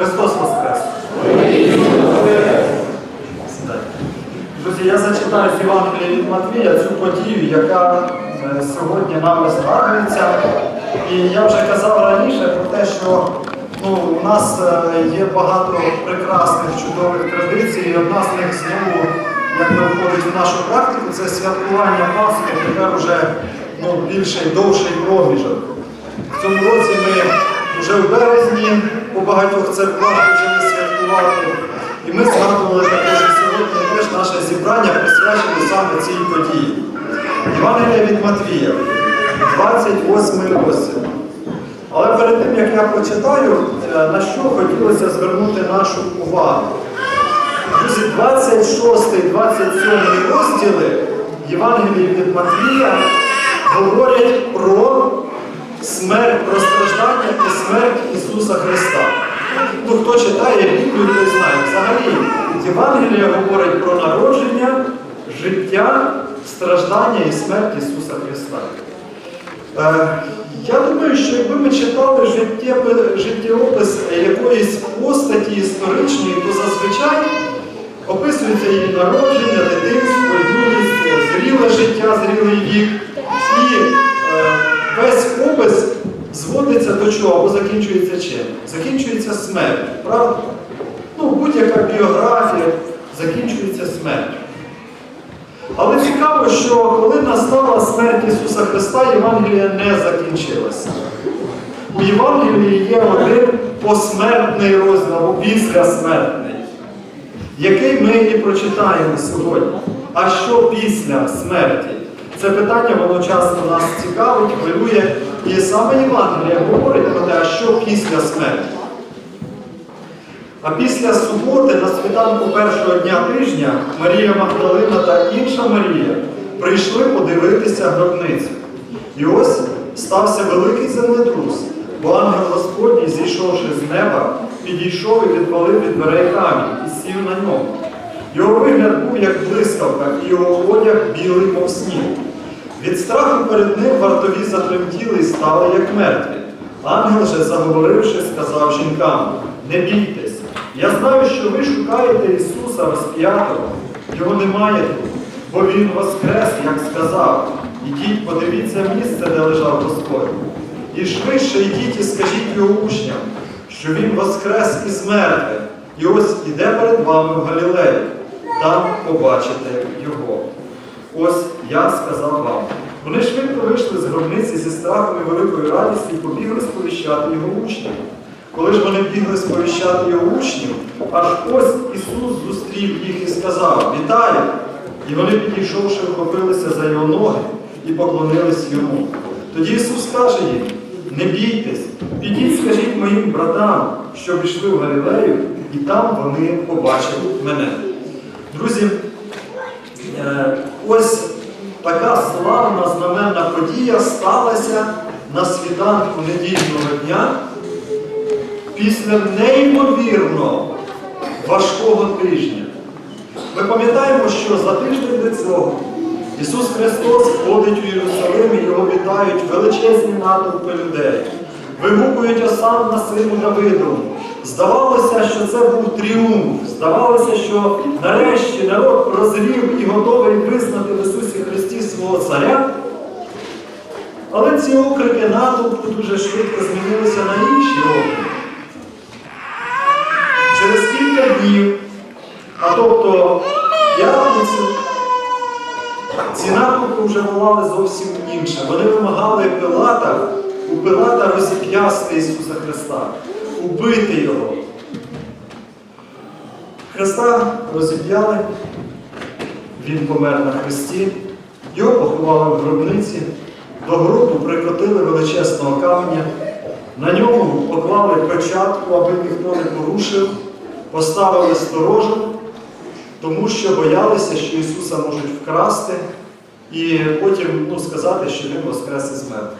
Христос Воскрес! Друзі, я зачитаю з Євангелія від Матвія цю подію, яка е, сьогодні нами згадується. І я вже казав раніше про те, що ну, у нас е, є багато прекрасних, чудових традицій, і одна з них знову, як би входить в нашу практику, це святкування Пасхи, тепер вже ну, більший, довший проміжок. В цьому році ми вже в березні у багатьох церквах почали святкувати. І ми згадували також сьогодні теж наше зібрання присвячене саме цій події. Євангелія від Матвія, 28 розділ. Але перед тим, як я прочитаю, е, на що хотілося звернути нашу увагу. Друзі, 26 27 розділи Євангелії від Матвія говорять про смерть, про страждання і смерть Ісуса Христа. Ну, хто читає Біблію, той знає. Взагалі, Євангелія говорить про народження, життя, страждання і смерть Ісуса Христа. Е, я думаю, що якби ми читали життєопис якоїсь постаті історичної, то зазвичай описується її народження, дитинство, юність, зріле життя, зрілий вік. Весь опис зводиться до чого або закінчується чим? Закінчується смертю, правда? Ну, будь-яка біографія закінчується смертю. Але цікаво, що коли настала смерть Ісуса Христа, Євангелія не закінчилася. У Євангелії є один посмертний розділ або післясмертний, який ми і прочитаємо сьогодні. А що після смерті? Це питання, воно часто нас цікавить, хвилює. І саме Євангелія говорить про те, а що після смерті. А після суботи на світанку першого дня тижня Марія Магдалина та інша Марія прийшли подивитися гробницю. І ось стався великий землетрус, бо ангел Господній, зійшовши з неба, підійшов і відвалив від дверей камінь і сів на ньому. Його вигляд був як блискавка, і його одяг білий, мов сніг. Від страху перед ним вартові затремтіли і стали як мертві. Ангел же, заговоривши, сказав жінкам: не бійтесь, я знаю, що ви шукаєте Ісуса розп'ятого, його немає тут, бо Він воскрес, як сказав. Ідіть, подивіться місце, де лежав Господь. І швидше йдіть і скажіть його учням, що Він воскрес із мертвих, і ось іде перед вами в Галілеї, там побачите його. Ось я сказав вам. Вони швидко вийшли з гробниці зі страхом і великою радістю і побігли сповіщати його учнів. Коли ж вони бігли сповіщати його учнів, аж ось Ісус зустрів їх і сказав: Вітаю! І вони, підійшовши, вхопилися за його ноги і поклонились йому. Тоді Ісус каже їм: не бійтесь, підіть, скажіть моїм братам, що пішли в Галілею, і там вони побачать мене. Друзі, Е, Ось така славна знаменна подія сталася на світанку недільного дня після неймовірно важкого тижня. Ми пам'ятаємо, що за тиждень до цього Ісус Христос входить у Єрусалим і його вітають величезні натовпи людей. Вигукують осам на сину Давидову. Здавалося, що це був тріумф. Здавалося, що нарешті народ прозрів і готовий визнати в Ісусі Христі свого царя. Але ці окрики натовпу дуже швидко змінилися на інші окрики. Через кілька днів, а тобто п'ятницю, ці натовпи вже волали зовсім інше. Вони вимагали Пилата, у Пилата розіп'ясти Ісуса Христа, убити Його. Христа розіп'яли, Він помер на хресті, його поховали в гробниці, до гробу прикотили величезного каменя, на ньому поклали печатку, аби ніхто не порушив, поставили сторожу, тому що боялися, що Ісуса можуть вкрасти і потім ну, сказати, що Він воскрес із мертвих.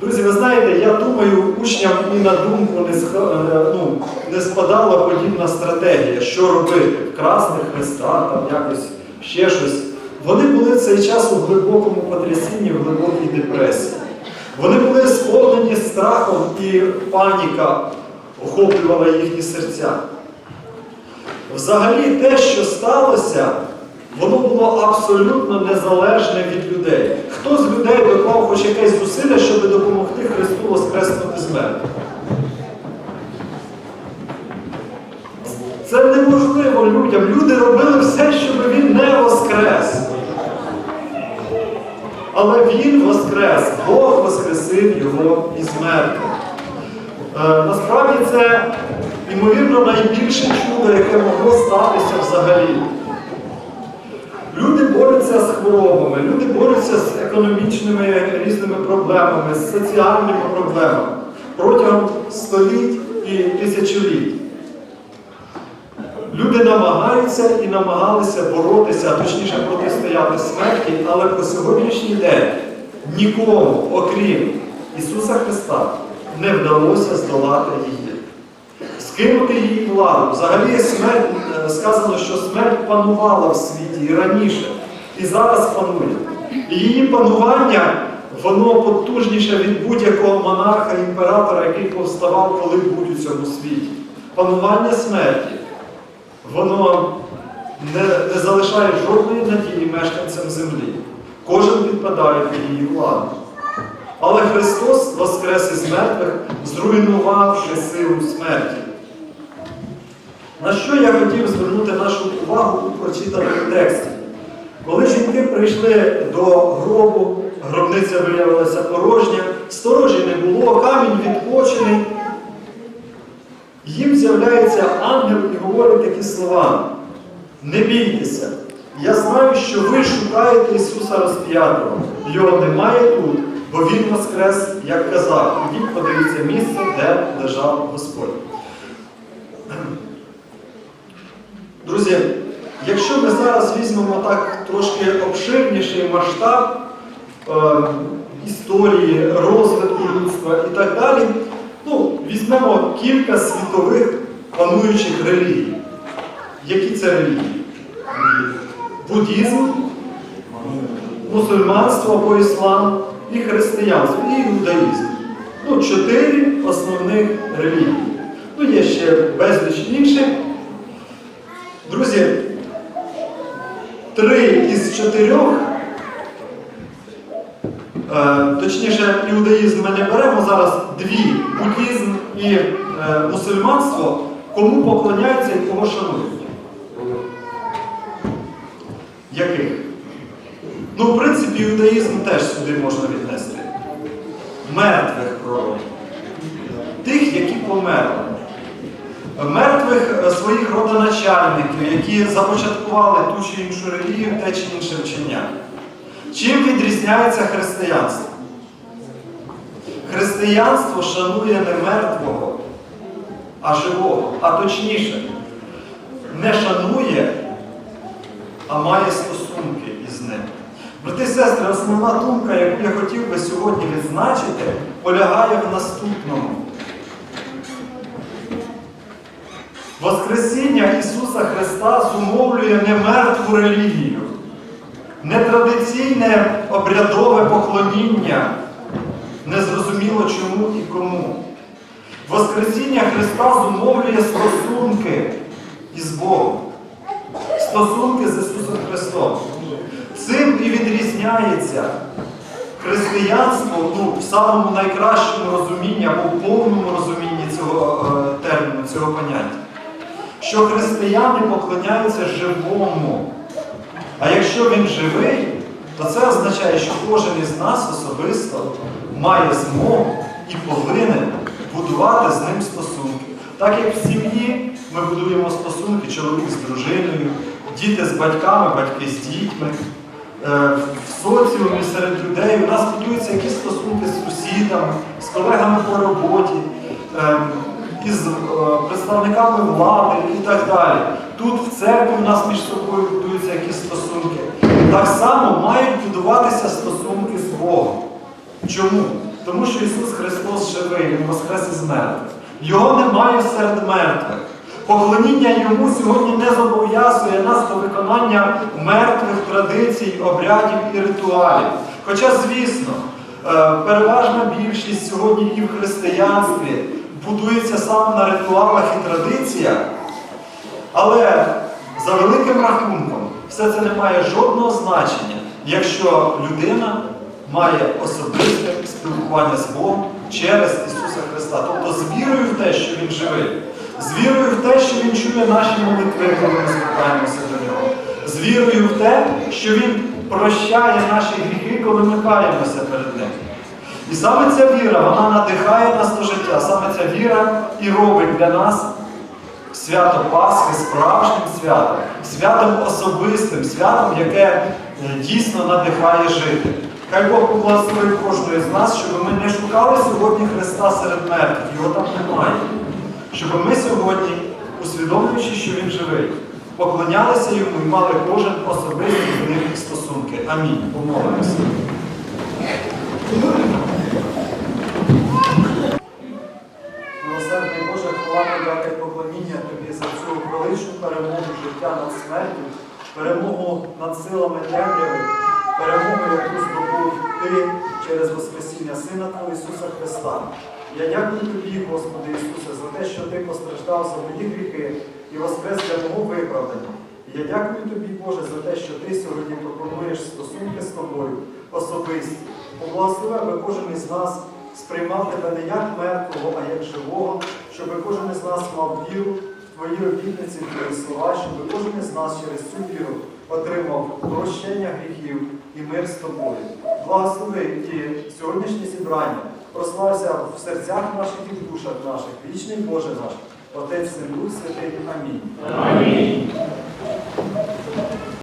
Друзі, ви знаєте, я думаю, учням і на думку не, е, ну, не спадала подібна стратегія, що робити, вкрасти Христа, там якось ще щось. Вони були в цей час у глибокому потрясінні, в глибокій депресії. Вони були сповнені страхом і паніка охоплювала їхні серця. Взагалі, те, що сталося, воно було абсолютно незалежне від людей. Хто з людей доклав хоч якесь зусилля, щоб допомогти Христу воскреснути з мертвих? Це неможливо людям. Люди робили все, щоб він не воскрес. Але він воскрес, Бог воскресив його із мертвих. Е, насправді це, ймовірно, найбільше чудо, яке могло статися взагалі. Люди борються з хворобами, люди борються з економічними різними проблемами, з соціальними проблемами протягом століть і тисячоліть. Люди намагаються і намагалися боротися, точніше протистояти смерті, але по сьогоднішній день нікому, окрім Ісуса Христа, не вдалося здолати її. Скинути її владу. Взагалі смерть, е, сказано, що смерть панувала в світі і раніше, і зараз панує. І її панування, воно потужніше від будь-якого монарха, імператора, який повставав коли-будь у цьому світі. Панування смерті воно не, не залишає жодної надії мешканцям землі. Кожен підпадає під її владу. Але Христос воскрес із мертвих, зруйнувавши силу смерті. На що я хотів звернути нашу увагу у прочитаному тексті? Коли жінки прийшли до гробу, гробниця виявилася порожня, сторожі не було, камінь відпочений, їм з'являється ангел говорить такі слова. Не бійтеся. Я знаю, що ви шукаєте Ісуса Розп'ятого. Його немає тут, бо Він воскрес, як казав. Ідіть подивіться місце, де лежав Господь. Друзі, якщо ми зараз візьмемо так трошки обширніший масштаб е, історії, розвитку людства і так далі, ну, візьмемо кілька світових пануючих релігій. Які це релігії? Буддізм, мусульманство або іслам і християнство, і іудаїзм. Ну, чотири основних релігії. Ну, є ще безліч інших. Друзі, три із чотирьох, е, точніше, іудаїзм ми не беремо зараз дві буддізм і е, мусульманство, кому поклоняються і кого шанують. Яких? Ну, в принципі, іудаїзм теж сюди можна віднести. Мертвих пророків. Тих, які померли. Мертвих е, своїх родоначальників, які започаткували ту чи іншу релігію, те чи інше вчення. Чим відрізняється християнство? Християнство шанує не мертвого, а живого. А точніше, не шанує, а має стосунки із ним. Брати і сестри, основна думка, яку я хотів би сьогодні відзначити, полягає в наступному. Воскресіння Ісуса Христа зумовлює не мертву релігію, не традиційне обрядове поклоніння, незрозуміло чому і кому. Воскресіння Христа зумовлює стосунки із Богом, стосунки з Ісусом Христом. Цим і відрізняється християнство ну, в самому найкращому розумінні або в повному розумінні цього е, терміну, цього поняття що християни поклоняються живому. А якщо він живий, то це означає, що кожен із нас особисто має змогу і повинен будувати з ним стосунки. Так як в сім'ї ми будуємо стосунки чоловік з дружиною, діти з батьками, батьки з дітьми. Е, В соціумі серед людей у нас будуються якісь стосунки з сусідами, з колегами по роботі. е, із е, представниками влади і так далі. Тут в церкві у нас між собою будуються якісь стосунки. Так само мають будуватися стосунки з Богом. Чому? Тому що Ісус Христос живий, Він воскрес із мертвих. Його немає серед мертвих. Поклоніння Йому сьогодні не зобов'язує нас до виконання мертвих традицій, обрядів і ритуалів. Хоча, звісно, е, переважна більшість сьогодні і в християнстві будується саме на ритуалах і традиціях, але за великим рахунком все це не має жодного значення, якщо людина має особисте спілкування з Богом через Ісуса Христа. Тобто з вірою в те, що Він живий, з вірою в те, що Він чує наші молитви, коли ми звертаємося до нього, з вірою в те, що Він прощає наші гріхи, коли ми каємося перед Ним. І саме ця віра, вона надихає нас до життя, саме ця віра і робить для нас свято Пасхи справжнім святом, святом особистим, святом, яке е, дійсно надихає жити. Хай Бог поблагословить кожного з нас, щоб ми не шукали сьогодні Христа серед мертвих, його там немає. Щоб ми сьогодні, усвідомлюючи, що Він живий, поклонялися йому і мали кожен особисті з ним стосунки. Амінь. Помолимося. Милосердний Боже, хвала дати поклоніння Тобі за цю величну перемогу життя над смертю, перемогу над силами темряви, перемогу, яку здобув Ти через Воскресіння Сина Твого Ісуса Христа. Я дякую Тобі, Господи Ісусе, за те, що Ти постраждав за мої гріхи і воскрес для мого виправдання. Я дякую Тобі, Боже, за те, що Ти сьогодні пропонуєш стосунки з тобою особисті. Поблагослови, аби кожен із нас сприймав тебе не як мертвого, а як живого, щоб кожен із нас мав віру в твої обітниці, в твої слова, щоб кожен із нас через цю віру отримав прощення гріхів і мир з тобою. Благослови і сьогоднішнє зібрання прослався в серцях наших і в душах наших. Вічний Боже наш, Отець Сину, Святий. Амінь. Амінь.